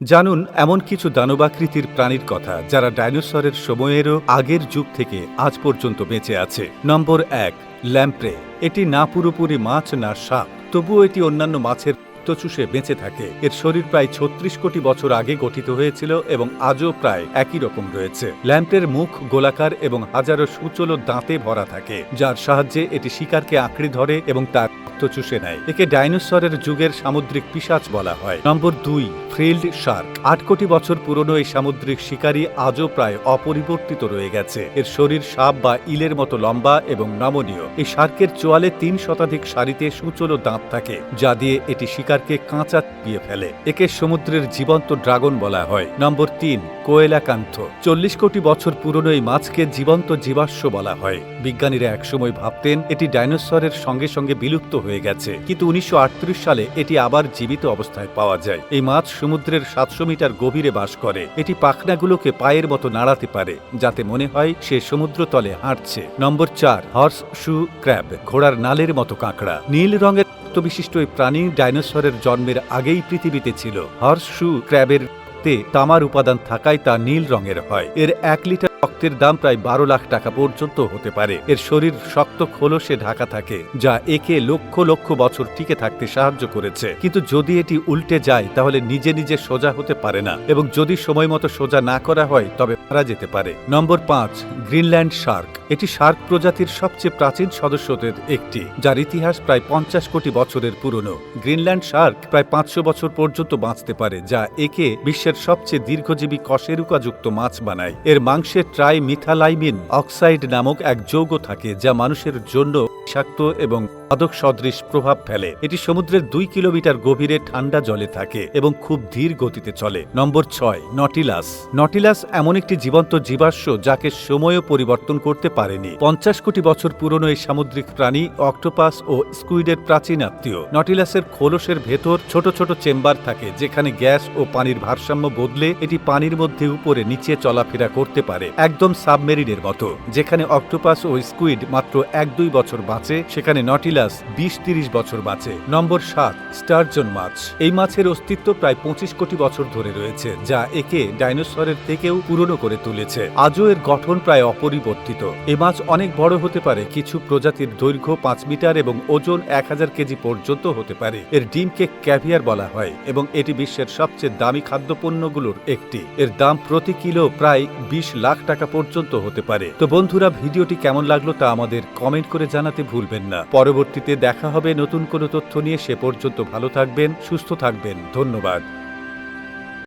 জানুন এমন কিছু দানবাকৃতির প্রাণীর কথা যারা ডাইনোসরের সময়েরও আগের যুগ থেকে আজ পর্যন্ত বেঁচে আছে। নম্বর এক, ল্যাম্প্রে। এটি না পুরোপুরি মাছ না সাপ, তবুও এটি অন্যান্য মাছের চুষে বেঁচে থাকে। এর শরীর প্রায় ছত্রিশ কোটি বছর আগে গঠিত হয়েছিল এবং আজও প্রায় একই রকম রয়েছে। ল্যাম্পের মুখ গোলাকার এবং হাজারো সুচলো দাঁতে ভরা থাকে, যার সাহায্যে এটি শিকারকে আঁকড়ে ধরে এবং তার চুষে নেয়। একে ডাইনোসরের যুগের সামুদ্রিক পিশাচ বলা হয়। নম্বর দুই ফ্রিল্ড শার্ক। আট কোটি বছর পুরনো এই সামুদ্রিক শিকারী আজও প্রায় অপরিবর্তিত রয়ে গেছে। এর শরীর সাপ বা ইলের মতো লম্বা এবং নমনীয়। এই শার্কের চোয়ালে তিন শতাধিক সারিতে সুচলো দাঁত থাকে, যা দিয়ে এটি শিকারকে কাঁচা দিয়ে ফেলে। একে সমুদ্রের জীবন্ত ড্রাগন বলা হয়। নম্বর তিন কোয়েলাকান্থ চল্লিশ কোটি বছর পুরনো এই মাছকে জীবন্ত জীবাশ্ম বলা হয়। বিজ্ঞানীরা একসময় ভাবতেন এটি ডাইনোসরের সঙ্গে সঙ্গে বিলুপ্ত হয়ে গেছে। কিন্তু উনিশশো আটত্রিশ সালে এটি আবার জীবিত অবস্থায় পাওয়া যায়। এই মাছ সমুদ্রের সাতশো মিটার গভীরে বাস করে। এটি পাখনাগুলোকে পায়ের মতো নাড়াতে পারে, যাতে মনে হয় সে সমুদ্র তলে হাঁটছে। নম্বর চার, হর্স শু ক্র্যাব, ঘোড়ার নালের মতো কাঁকড়া। নীল রঙের বিশিষ্ট এই প্রাণী ডাইনোসরের জন্মের আগেই পৃথিবীতে ছিল। হর্স শু ক্র্যাবের তামার উপাদান থাকায় তা নীল রঙের হয়। এর এক লিটার রক্তের দাম প্রায় বারো লাখ টাকা পর্যন্ত হতে পারে। এর শরীর শক্ত খোলসে ঢাকা থাকে, যা একে লক্ষ লক্ষ বছর টিকে থাকতে সাহায্য করেছে। কিন্তু যদি এটি উল্টে যায়, তাহলে নিজে নিজে সোজা হতে পারে না। এবং যদি সময় মতো সোজা না করা হয়, তবে মারা যেতে পারে। নম্বর পাঁচ, গ্রিনল্যান্ড শার্ক। এটি শার্ক প্রজাতির সবচেয়ে প্রাচীন সদস্যদের একটি, যার ইতিহাস প্রায় পঞ্চাশ কোটি বছরের পুরনো। গ্রিনল্যান্ড শার্ক প্রায় পাঁচশো বছর পর্যন্ত বাঁচতে পারে, যা একে বিশ্বের সবচেয়ে দীর্ঘজীবী কশেরুকাযুক্ত মাছ বানায়। এর মাংসে ট্রাই মিথালাইমিন অক্সাইড নামক এক যৌগ থাকে যা মানুষের জন্য বিষাক্ত এবং মাদক সদৃশ প্রভাব ফেলে। এটি সমুদ্রের দুই কিলোমিটার গভীরে ঠান্ডা জলে থাকে এবং খুব ধীর গতিতে চলে। নম্বর ছয়, নটিলাস। নটিলাস এমন একটি জীবন্ত জীবাশ্ম যাকে সময়ও পরিবর্তন করতে পারেনি। পঞ্চাশ কোটি বছর পুরনো এই সামুদ্রিক প্রাণী অক্টোপাস ও স্কুইডের প্রাচীন আত্মীয়। নটিলাসের খোলসের ভেতর ছোট ছোট চেম্বার থাকে, যেখানে গ্যাস ও পানির ভারসাম্য বদলে এটি পানির মধ্যে উপরে নিচে চলাফেরা করতে পারে, একদম সাবমেরিনের মতো, যেখানে অক্টোপাস ও স্কুইড মাত্র এক দুই বছর বাঁচে সেখানে নটিলাস বিশ তিরিশ বছর বাঁচে। নম্বর সাত, স্টারজন মাছ। এই মাছের অস্তিত্ব প্রায় পঁচিশ কোটি বছর ধরে রয়েছে, যা একে ডাইনোসরের থেকেও পুরনো করে তুলেছে। আজও এর গঠন প্রায় অপরিবর্তিত। এই মাছ অনেক বড় হতে পারে, কিছু প্রজাতির দৈর্ঘ্য পাঁচ মিটার এবং ওজন এক হাজার কেজি পর্যন্ত হতে পারে। এর ডিমকে ক্যাভিয়ার বলা হয় এবং এটি বিশ্বের সবচেয়ে দামি খাদ্যপণ্যগুলোর একটি। এর দাম প্রতি কিলো প্রায় বিশ লাখ টাকা পর্যন্ত হতে পারে। তো বন্ধুরা, ভিডিওটি কেমন লাগল তা আমাদের কমেন্ট করে জানাতে ভুলবেন না। পরবর্তীতে দেখা হবে নতুন কোনো তথ্য নিয়ে। সে পর্যন্ত ভালো থাকবেন, সুস্থ থাকবেন। ধন্যবাদ।